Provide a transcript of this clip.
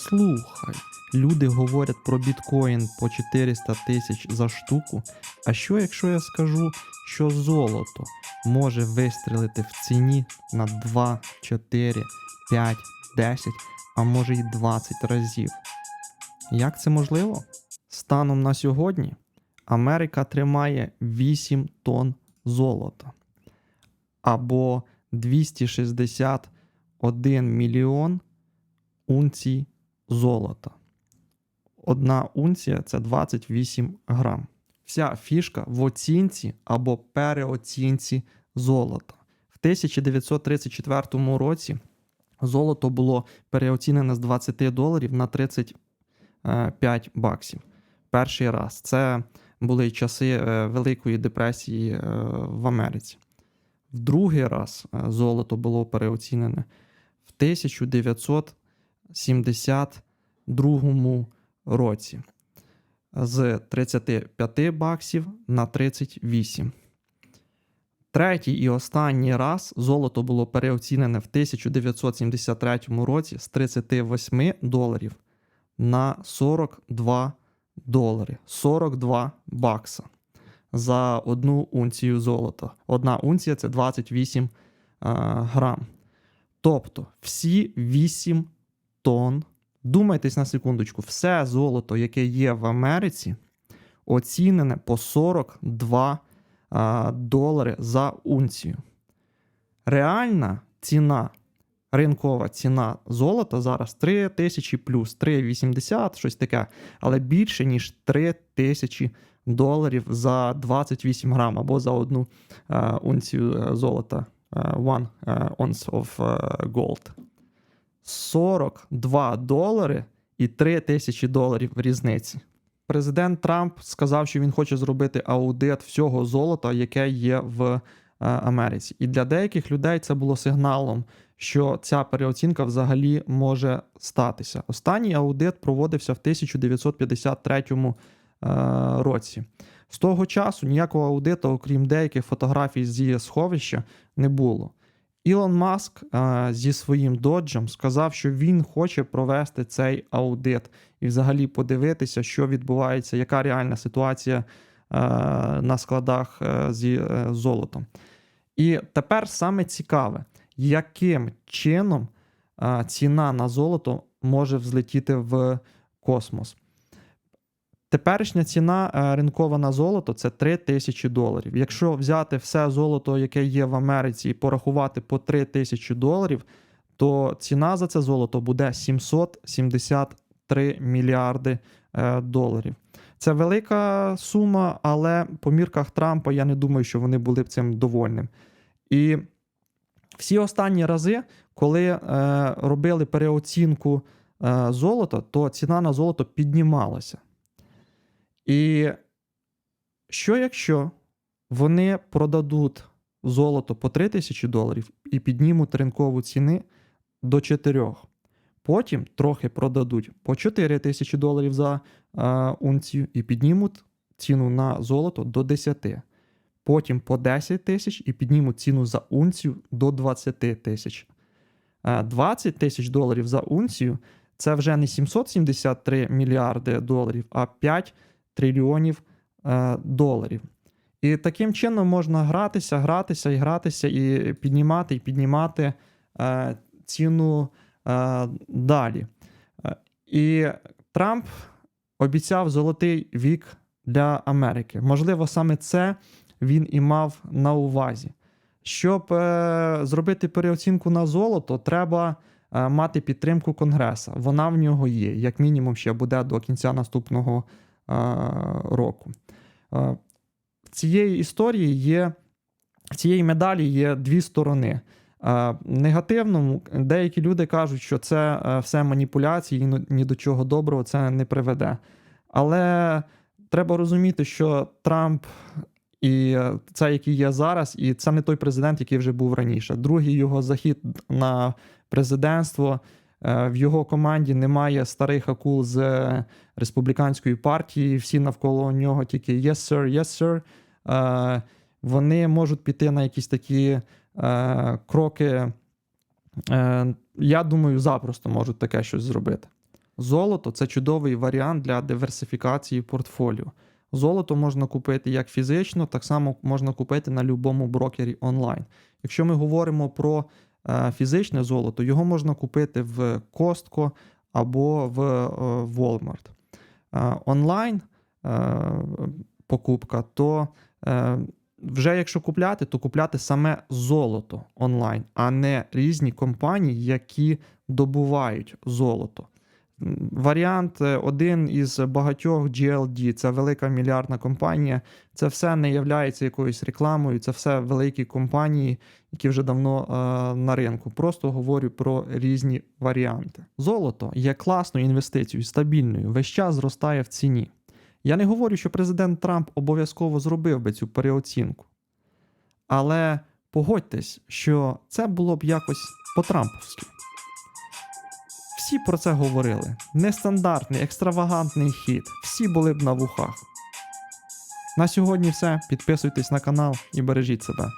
Слухай, люди говорять про біткоін по 400 тисяч за штуку. А що якщо я скажу, що золото може вистрілити в ціні на 2, 4, 5, 10, а може й 20 разів? Як це можливо? Станом на сьогодні Америка тримає 8 тонн золота або 261 мільйон унцій золота. Одна унція це 28 грам. Вся фішка в оцінці або переоцінці золота. В 1934 році золото було переоцінене з 20 доларів на 35 баксів. Перший раз. Це були часи е, Великої депресії е, в Америці. В другий раз е, золото було переоцінене в 1972 році з 35 баксів на 38. Третій і останній раз золото було переоцінене в 1973 році з 38 доларів на 42 долари. 42 бакса за одну унцію золота. Одна унція це 28 е, грам. Тобто всі 8 тонн. Думайтесь на секундочку, все золото, яке є в Америці, оцінене по 42 а, долари за унцію. Реальна ціна, ринкова ціна золота зараз 3 тисячі плюс 3,80, щось таке, але більше, ніж 3 тисячі доларів за 28 грам або за одну а, унцію е, золота. е, One е, ounce of gold. 42 долари і 3 тисячі доларів різниці. Президент Трамп сказав, що він хоче зробити аудит всього золота, яке є в е, Америці. І для деяких людей це було сигналом, що ця переоцінка взагалі може статися. Останній аудит проводився в 1953 е, році. З того часу ніякого аудиту, окрім деяких фотографій зі сховища, не було. Ілон Маск е, зі своїм доджем сказав, що він хоче провести цей аудит і взагалі подивитися, що відбувається, яка реальна ситуація е, на складах е, зі е, золотом. І тепер саме цікаве, яким чином е, ціна на золото може взлетіти в космос. Теперішня ціна е, ринкова на золото це 3 тисячі доларів. Якщо взяти все золото, яке є в Америці, і порахувати по 3 тисячі доларів, то ціна за це золото буде 773 мільярди е, доларів. Це велика сума, але по мірках Трампа я не думаю, що вони були б цим довольним. І всі останні рази, коли е, робили переоцінку золота, то ціна на золото піднімалася. І що якщо вони продадуть золото по 3 тисячі доларів і піднімуть ринкову ціни до 4. Потім трохи продадуть по 4 тисячі доларів за е, унцію і піднімуть ціну на золото до 10. Потім по 10 тисяч і піднімуть ціну за унцію до 20 тисяч. Е, 20 тисяч доларів за унцію це вже не 773 мільярди доларів, а 5 трильйонів е, доларів. І таким чином можна гратися, гратися і гратися, і піднімати, і піднімати е, ціну е, далі. І Трамп обіцяв золотий вік для Америки. Можливо, саме це він і мав на увазі. Щоб зробити переоцінку на золото, треба мати підтримку Конгреса. Вона в нього є, як мінімум, ще буде до кінця наступного е, року. В цієї історії є, цієї медалі є дві сторони. Негативному деякі люди кажуть, що це е, все маніпуляції, і ні- ні до чого доброго це не приведе. Але треба розуміти, що Трамп і е, це, який є зараз, і це не той президент, який вже був раніше. Другий його захід на президентство. Е, В його команді немає старих акул з е, республіканської партії. Всі навколо нього тільки yes, sir, yes, sir. Е, Вони можуть піти на якісь такі кроки. Я думаю, запросто можуть таке щось зробити. Золото це чудовий варіант для диверсифікації портфоліо. Золото можна купити як фізично, так само можна купити на будь-якому брокері онлайн. Якщо ми говоримо про фізичне золото, його можна купити в Costco або в е, Walmart. Е, онлайн е, покупка, то е, вже якщо купляти, то купляти саме золото онлайн, а не різні компанії, які добувають золото. Варіант е, один із багатьох GLD, це велика мільярдна компанія. Це все не є якоюсь рекламою, це все великі компанії, які вже давно е, на ринку. Просто говорю про різні варіанти. Золото є класною інвестицією, стабільною, весь час зростає в ціні. Я не говорю, що президент Трамп обов'язково зробив би цю переоцінку. Але погодьтесь, що це було б якось по-трамповськи. Всі про це говорили. Нестандартний, екстравагантний хід. Всі були б на вухах. На сьогодні все. Підписуйтесь на канал і бережіть себе.